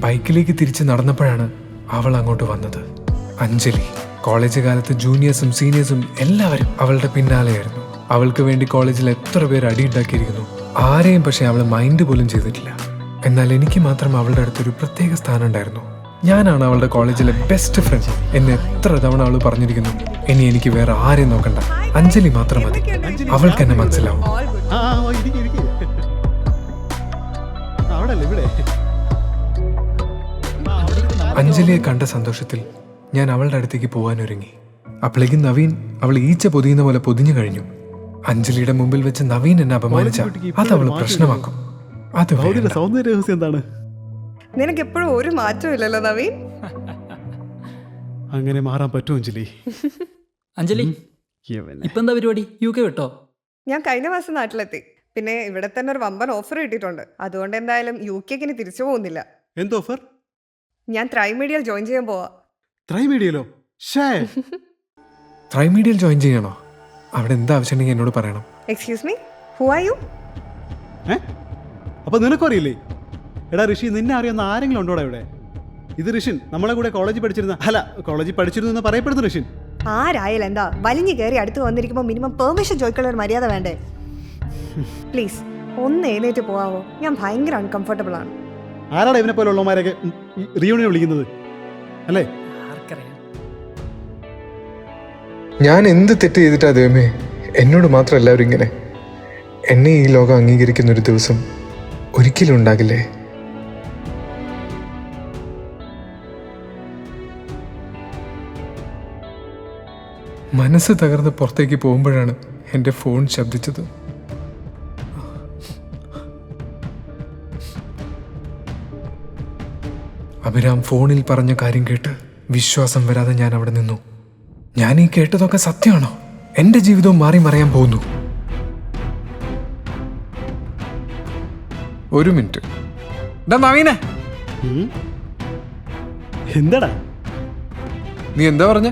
ബൈക്കിലേക്ക് തിരിച്ച് നടന്നപ്പോഴാണ് അവൾ അങ്ങോട്ട് വന്നത്. അഞ്ജലി കോളേജ് കാലത്ത് ജൂനിയേഴ്സും സീനിയേഴ്സും എല്ലാവരും അവളുടെ പിന്നാലെയായിരുന്നു. അവൾക്ക് വേണ്ടി കോളേജിൽ എത്ര പേർ അടിയുണ്ടാക്കിയിരിക്കുന്നു ആരെയും പക്ഷെ അവൾ മൈൻഡ് പോലും ചെയ്തിട്ടില്ല. എന്നാൽ എനിക്ക് മാത്രം അവളുടെ അടുത്തൊരു പ്രത്യേക സ്ഥാനം ഉണ്ടായിരുന്നു ഞാനാണ് അവളുടെ കോളേജിലെ ബെസ്റ്റ് ഫ്രണ്ട് എന്നെ എത്ര തവണ അവൾ പറഞ്ഞിരിക്കുന്നു ഇനി എനിക്ക് വേറെ ആരെയും നോക്കണ്ട. അഞ്ജലി മാത്രം മതി. അവൾക്ക് എന്നെ മനസ്സിലാവും. അഞ്ജലിയെ കണ്ട സന്തോഷത്തിൽ ഞാൻ അവളുടെ അടുത്തേക്ക് പോകാൻ ഒരുങ്ങി അപ്പോഴേക്കും നവീൻ അവൾ ഈച്ച പൊതിയുന്ന പോലെ പൊതിഞ്ഞു കഴിഞ്ഞു. അഞ്ജലിയുടെ മുമ്പിൽ വെച്ച് നവീൻ എന്നെ അപമാനിച്ച അത് അവൾ പ്രശ്നമാക്കും. അത് സൗന്ദര്യ രഹസ്യം എന്താണ്? നിനക്ക് എപ്പോഴും ഒരു മാറ്റവും ഇല്ലല്ലോ നവീൻ. അങ്ങനെ മാറാൻ പറ്റുമോ അഞ്ജലി. അഞ്ജലി. ഇപ്പൊ എന്താ പരിപാടി? യു കെ വിട്ടോ? ഞാൻ കഴിഞ്ഞ മാസം നാട്ടിലെത്തി. പിന്നെ ഇവിടെ തന്നെ ഒരു വമ്പൻ ഓഫർ കിട്ടിയിട്ടുണ്ട്. അതുകൊണ്ട് എന്തായാലും യു കെക്ക് ഇനി തിരിച്ചു പോകുന്നില്ല. എന്തോ ഓഫർ ഞാൻ ത്രൈമീഡിയൽ ജോയിൻ ചെയ്യാൻ പോവാ. ത്രൈമീഡിയലോ ഷേ ട്രൈമീഡിയൽ ജോയിൻ ചെയ്യണോ? അവിടെ എന്താ ആവശ്യമുണ്ടെങ്കിൽ എന്നോട് പറയണം. Excuse me who are you ഏ? അപ്പൊ നിനക്കറിയില്ലേ? എടാ ഋഷി നിന്നെ അറിയുന്ന ആരെങ്കിലും ഉണ്ടോടാ ഇവിടെ? ഇത് ഋഷിൻ നമ്മളെ കൂടെ കോളേജിൽ പഠിച്ചിരുന്ന അല്ല കോളേജിൽ പഠിച്ചിരുന്നു എന്ന് പറയപ്പെടുന്ന ഋഷിൻ. ആരായാലും എന്താ വലിഞ്ഞു കയറി അടുത്ത് വന്നിരിക്കുമ്പോൾ മിനിമം പെർമിഷൻ ചോദിക്കാനുള്ള ഒരു മര്യാദ വേണ്ടേ? പ്ലീസ് ഒന്ന് എഴുന്നേറ്റ് പോവാവോ? ഞാൻ ഭയങ്കര അൺകംഫർട്ടബിൾ ആണ്. ആരാടാ ഇവനെ പോലെ ഉള്ളവന്മാരെയൊക്കെ റിയൂണിയൻ വിളിക്കുന്നത്? അല്ലേ? ഞാൻ എന്ത് തെറ്റ് ചെയ്തിട്ടാ ദൈവമേ? എന്നോട് മാത്രം എല്ലാവരും ഇങ്ങനെ. എന്നെ ഈ ലോകം അംഗീകരിക്കുന്ന ഒരു ദിവസം ഒരിക്കലും ഉണ്ടാകില്ലേ? മനസ്സ് തകർന്ന് പുറത്തേക്ക് പോകുമ്പോഴാണ് എന്റെ ഫോൺ ശബ്ദിച്ചത്. അഭിരാം ഫോണിൽ പറഞ്ഞ കാര്യം കേട്ട് വിശ്വാസം വരാതെ ഞാൻ അവിടെ നിന്നു. ഞാൻ ഈ കേട്ടതൊക്കെ സത്യമാണോ? എന്റെ ജീവിതവും മാറി മറിയാൻ പോകുന്നു. ഒരു മിനിറ്റ്. നവീനെ. എന്താടാ? നീ എന്താ പറഞ്ഞ?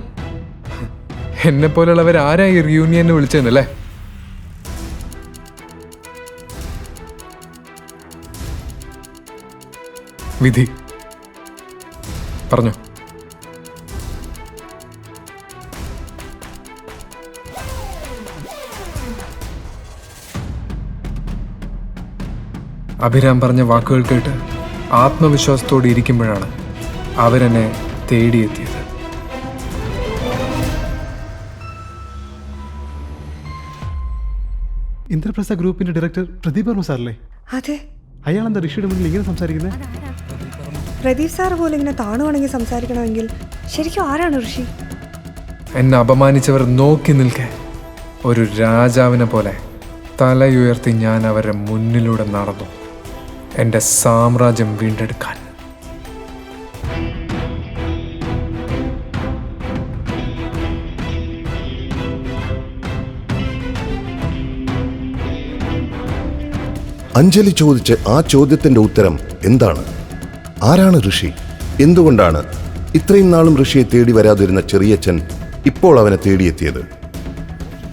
എന്നെ പോലുള്ളവർ ആരാ ഈ റിയൂണിയനെ വിളിച്ചെന്നല്ലേ വിധി. പറഞ്ഞോ. അഭിരാം പറഞ്ഞ വാക്കുകൾ കേട്ട് ആത്മവിശ്വാസത്തോടെ ഇരിക്കുമ്പോഴാണ് അവരെന്നെ തേടിയെത്തിയത്. ഇന്ദ്രപ്രസ്ഥ ഗ്രൂപ്പിന്റെ ഡയറക്ടർ പ്രദീപ് വർമ്മ സാറല്ലേ? അതെ. അയാൾ എന്താ ഋഷിയുടെ മുന്നിൽ ഇങ്ങനെ സംസാരിക്കുന്നത് പ്രദീപ് സാർ പോലും ഇങ്ങനെ താണുവാണെങ്കിൽ സംസാരിക്കണമെങ്കിൽ ശരിക്കും ആരാണ് ഋഷി? എന്നെ അപമാനിച്ചവർ നോക്കി നിൽക്കേ. ഒരു രാജാവിനെ പോലെ തലയുയർത്തി ഞാൻ അവരെ മുന്നിലൂടെ നടന്നു. എന്റെ സാമ്രാജ്യം വീണ്ടെടുക്കാൻ. അഞ്ജലി ചോദിച്ച ആ ചോദ്യത്തിന്റെ ഉത്തരം എന്താണ്? ആരാണ് ഋഷി? എന്തുകൊണ്ടാണ് ഇത്രയും നാളും ഋഷിയെ തേടി വരാതിരുന്ന ചെറിയച്ഛൻ ഇപ്പോൾ അവനെ തേടിയെത്തിയത്?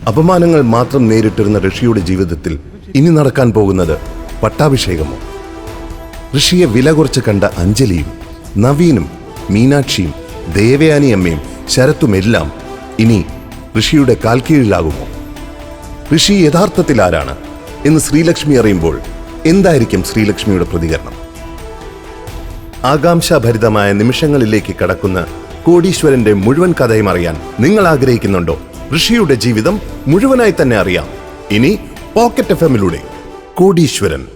അപമാനങ്ങൾ മാത്രം നേരിട്ടിരുന്ന ഋഷിയുടെ ജീവിതത്തിൽ ഇനി നടക്കാൻ പോകുന്നത് പട്ടാഭിഷേകമോ? ഋഷിയെ വില കുറച്ച് കണ്ട അഞ്ജലിയും നവീനും മീനാക്ഷിയും ദേവയാനി അമ്മയും ശരത്തുമെല്ലാം ഇനി ഋഷിയുടെ കാൽക്കീഴിലാകുമോ? ഋഷി യഥാർത്ഥത്തിൽ ആരാണ് എന്ന് ശ്രീലക്ഷ്മി അറിയുമ്പോൾ എന്തായിരിക്കും ശ്രീലക്ഷ്മിയുടെ പ്രതികരണം? ആകാംക്ഷാഭരിതമായ നിമിഷങ്ങളിലേക്ക് കടക്കുന്ന കോടീശ്വരന്റെ മുഴുവൻ കഥയും അറിയാൻ നിങ്ങൾ ആഗ്രഹിക്കുന്നുണ്ടോ? ഋഷിയുടെ ജീവിതം മുഴുവനായി തന്നെ അറിയാം. ഇനി പോക്കറ്റ് എഫ് എമ്മിലൂടെ കോടീശ്വരൻ.